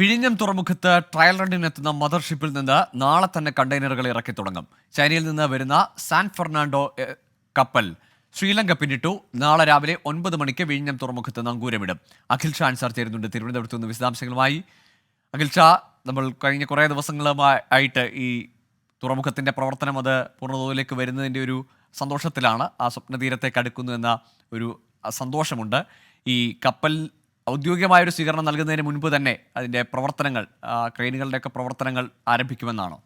വിഴിഞ്ഞം തുറമുഖത്ത് ട്രയൽ റണ്ണിനെത്തുന്ന മദർഷിപ്പിൽ നിന്ന് നാളെ തന്നെ കണ്ടെയ്നറുകൾ ഇറക്കി തുടങ്ങും. ചൈനയിൽ നിന്ന് വരുന്ന സാൻ ഫെർണാണ്ടോ കപ്പൽ ശ്രീലങ്ക പിന്നിട്ടു. നാളെ രാവിലെ ഒൻപത് മണിക്ക് വിഴിഞ്ഞം തുറമുഖത്ത് നങ്കൂരമിടും. അഖിൽ ഷാൻ അൻസാർ ചേരുന്നുണ്ട് തിരുവനന്തപുരത്ത് നിന്ന് വിശദാംശങ്ങളുമായി. അഖിൽ ഷാ നമ്മൾ കഴിഞ്ഞ കുറേ ദിവസങ്ങളുമായിട്ട് ഈ തുറമുഖത്തിന്റെ പ്രവർത്തനം അത് പൂർണതോതിലേക്ക് വരുന്നതിന്റെ ഒരു സന്തോഷത്തിലാണ്. ആ സ്വപ്നതീരത്തേക്ക് അടുക്കുന്നു എന്ന ഒരു സന്തോഷമുണ്ട്. ഈ കപ്പൽ ഔദ്യോഗികമായ ഒരു സ്വീകരണം നൽകുന്നതിന് മുൻപ് തന്നെ അതിന്റെ പ്രവർത്തനങ്ങൾ ക്രെയിനുകളുടെയൊക്കെ പ്രവർത്തനങ്ങൾ ആരംഭിക്കുമെന്നാണോ?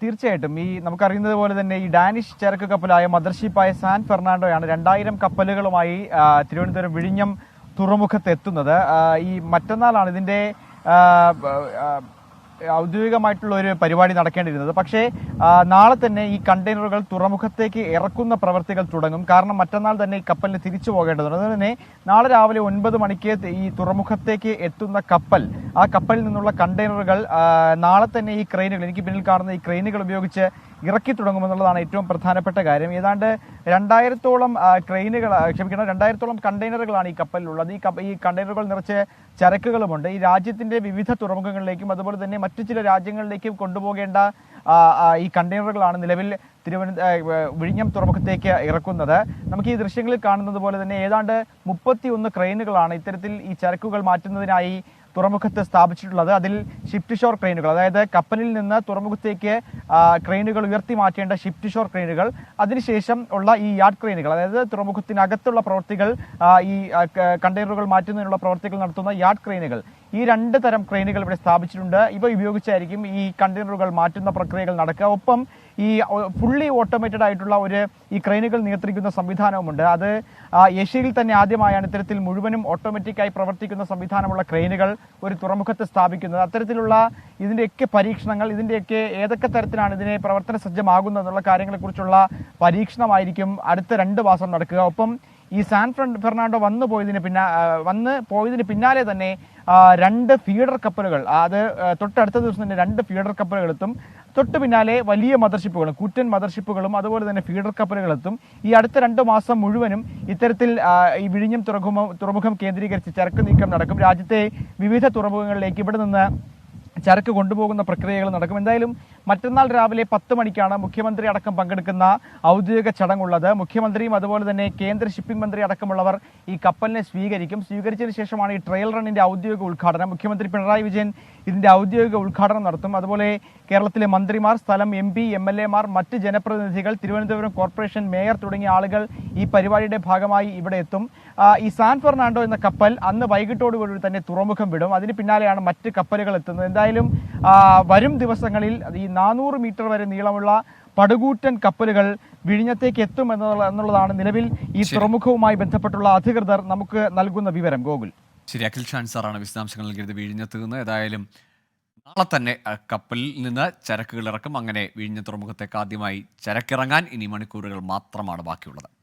തീർച്ചയായിട്ടും. ഈ നമുക്കറിയുന്നത് പോലെ തന്നെ ഈ ഡാനിഷ് ചരക്ക് കപ്പലായ മദർഷിപ്പായ സാൻ ഫെർണാണ്ടോയാണ് രണ്ടായിരം കപ്പലുകളുമായി തിരുവനന്തപുരം വിഴിഞ്ഞം തുറമുഖത്ത് എത്തുന്നത് ഈ മറ്റന്നാളാണ് ആ, ഔദ്യോഗികമായിട്ടുള്ള ഒരു പരിപാടി നടക്കേണ്ടിയിരുന്നത്. പക്ഷേ നാളെ തന്നെ ഈ കണ്ടെയ്നറുകൾ തുറമുഖത്തേക്ക് ഇറക്കുന്ന പ്രവർത്തികൾ തുടങ്ങും. കാരണം മറ്റന്നാൾ തന്നെ ഈ കപ്പലിന് തിരിച്ചു പോകേണ്ടതുണ്ട്. അതുകൊണ്ട് തന്നെ നാളെ രാവിലെ ഒൻപത് മണിക്ക് ഈ തുറമുഖത്തേക്ക് എത്തുന്ന കപ്പൽ ആ കപ്പലിൽ നിന്നുള്ള കണ്ടെയ്നറുകൾ നാളെ തന്നെ ഈ ക്രെയിനുകൾ എനിക്ക് പിന്നിൽ കാണുന്ന ഈ ക്രെയിനുകൾ ഉപയോഗിച്ച് ഇറക്കി തുടങ്ങുമെന്നുള്ളതാണ് ഏറ്റവും പ്രധാനപ്പെട്ട കാര്യം. ഏതാണ്ട് രണ്ടായിരത്തോളം ക്രെയിനുകൾ ക്ഷമിക്കണം രണ്ടായിരത്തോളം കണ്ടെയ്നറുകളാണ് ഈ കപ്പലിലുള്ളത്. ഈ ഈ കണ്ടെയ്നറുകൾ നിറച്ച് ചരക്കുകളുമുണ്ട്. ഈ രാജ്യത്തിന്റെ വിവിധ തുറമുഖങ്ങളിലേക്കും അതുപോലെ തന്നെ മറ്റു ചില രാജ്യങ്ങളിലേക്കും കൊണ്ടുപോകേണ്ട ഈ കണ്ടെയ്നറുകളാണ് നിലവിൽ തിരുവനന്തപുരം വിഴിഞ്ഞം തുറമുഖത്തേക്ക് ഇറക്കുന്നത്. നമുക്ക് ഈ ദൃശ്യങ്ങളിൽ കാണുന്നത് പോലെ തന്നെ ഏതാണ്ട് മുപ്പത്തി ഒന്ന് ക്രെയിനുകളാണ് ഇത്തരത്തിൽ ഈ ചരക്കുകൾ മാറ്റുന്നതിനായി തുറമുഖത്ത് സ്ഥാപിച്ചിട്ടുള്ളത്. അതിൽ ഷിഫ്റ്റ് ഷോർ ക്രെയിനുകൾ അതായത് കപ്പലിൽ നിന്ന് തുറമുഖത്തേക്ക് ക്രെയിനുകൾ ഉയർത്തി മാറ്റേണ്ട ഷിഫ്റ്റ് ഷോർ ക്രെയിനുകൾ അതിനുശേഷം ഉള്ള ഈ യാർഡ് ക്രെയിനുകൾ അതായത് തുറമുഖത്തിനകത്തുള്ള പ്രവൃത്തികൾ ഈ കണ്ടെയ്നറുകൾ മാറ്റുന്നതിനുള്ള പ്രവൃത്തികൾ നടത്തുന്ന യാർഡ് ക്രെയിനുകൾ. ഈ രണ്ട് തരം ക്രെയിനുകൾ ഇവിടെ സ്ഥാപിച്ചിട്ടുണ്ട്. ഇവ ഉപയോഗിച്ചായിരിക്കും ഈ കണ്ടെയ്നറുകൾ മാറ്റുന്ന പ്രക്രിയകൾ നടക്കുക. ഒപ്പം ഈ ഫുള്ളി ഓട്ടോമേറ്റഡ് ആയിട്ടുള്ള ഒരു ഈ ക്രെയിനുകൾ നിയന്ത്രിക്കുന്ന സംവിധാനവുമുണ്ട്. അത് ഏഷ്യയിൽ തന്നെ ആദ്യമായാണ് ഇത്തരത്തിൽ മുഴുവനും ഓട്ടോമാറ്റിക്കായി പ്രവർത്തിക്കുന്ന സംവിധാനമുള്ള ക്രെയിനുകൾ ഒരു തുറമുഖത്ത് സ്ഥാപിക്കുന്നത്. അത്തരത്തിലുള്ള ഇതിന്റെയൊക്കെ പരീക്ഷണങ്ങൾ ഇതിന്റെയൊക്കെ ഏതൊക്കെ തരത്തിലാണ് ഇതിനെ പ്രവർത്തന സജ്ജമാകുന്നത് എന്നുള്ള കാര്യങ്ങളെക്കുറിച്ചുള്ള പരീക്ഷണമായിരിക്കും അടുത്ത രണ്ട് മാസം നടക്കുക. ഒപ്പം ഈ സാൻ ഫെർണാണ്ടോ വന്നു പോയതിന് പിന്നാ വന്ന് പോയതിന് പിന്നാലെ തന്നെ രണ്ട് ഫീഡർ കപ്പലുകൾ അത് തൊട്ടടുത്ത ദിവസം തന്നെ രണ്ട് ഫീഡർ കപ്പലുകൾ എത്തും തൊട്ട് പിന്നാലെ വലിയ മദർഷിപ്പുകളും കൂറ്റൻ മദർഷിപ്പുകളും അതുപോലെ തന്നെ ഫീഡർ കപ്പലുകൾ എത്തും ഈ അടുത്ത രണ്ട് മാസം മുഴുവനും ഇത്തരത്തിൽ ഈ വിഴിഞ്ഞം തുറമുഖം തുറമുഖം കേന്ദ്രീകരിച്ച് ചരക്ക് നീക്കം നടക്കും. രാജ്യത്തെ വിവിധ തുറമുഖങ്ങളിലേക്ക് ഇവിടെ നിന്ന് ചരക്ക് കൊണ്ടുപോകുന്ന പ്രക്രിയകൾ നടക്കും. എന്തായാലും മറ്റന്നാൾ രാവിലെ പത്ത് മണിക്കാണ് മുഖ്യമന്ത്രി അടക്കം പങ്കെടുക്കുന്ന ഔദ്യോഗിക ചടങ്ങുള്ളത്. മുഖ്യമന്ത്രിയും അതുപോലെ തന്നെ കേന്ദ്ര ഷിപ്പിംഗ് മന്ത്രി അടക്കമുള്ളവർ ഈ കപ്പലിനെ സ്വീകരിക്കും. സ്വീകരിച്ചതിന് ശേഷമാണ് ഈ ട്രയൽ റണ്ണിന്റെ ഔദ്യോഗിക ഉദ്ഘാടനം. മുഖ്യമന്ത്രി പിണറായി വിജയൻ ഇതിന്റെ ഔദ്യോഗിക ഉദ്ഘാടനം നടത്തും. അതുപോലെ കേരളത്തിലെ മന്ത്രിമാർ സ്ഥലം എം പി എം എൽ എമാർ മറ്റ് ജനപ്രതിനിധികൾ തിരുവനന്തപുരം കോർപ്പറേഷൻ മേയർ തുടങ്ങിയ ആളുകൾ ഈ പരിപാടിയുടെ ഭാഗമായി ഇവിടെ എത്തും. ഈ സാൻ ഫെർണാണ്ടോ എന്ന കപ്പൽ അന്ന് വൈകിട്ടോടുകൂടി തന്നെ തുറമുഖം വിടും. അതിന് പിന്നാലെയാണ് മറ്റ് കപ്പലുകൾ എത്തുന്നത്. എന്തായാലും വരും ദിവസങ്ങളിൽ ഈ നാനൂറ് മീറ്റർ വരെ നീളമുള്ള പടുകൂറ്റൻ കപ്പലുകൾ വിഴിഞ്ഞത്തേക്ക് എത്തും എന്നുള്ള എന്നുള്ളതാണ് നിലവിൽ ഈ തുറമുഖവുമായി ബന്ധപ്പെട്ടുള്ള അധികൃതർ നമുക്ക് നൽകുന്ന വിവരം. ഗോകുൽ. ശരി അഖിൽ ഷാൻ സാറാണ് വിശദാംശങ്ങൾ നൽകിയത്. വിഴിഞ്ഞത്ത് നിന്ന് ഏതായാലും നാളെ തന്നെ കപ്പലിൽ നിന്ന് ചരക്കുകൾ ഇറക്കും അങ്ങനെ വിഴിഞ്ഞ തുറമുഖത്തേക്ക് ആദ്യമായി ചരക്കിറങ്ങാൻ ഇനി മണിക്കൂറുകൾ മാത്രമാണ് ബാക്കിയുള്ളത്.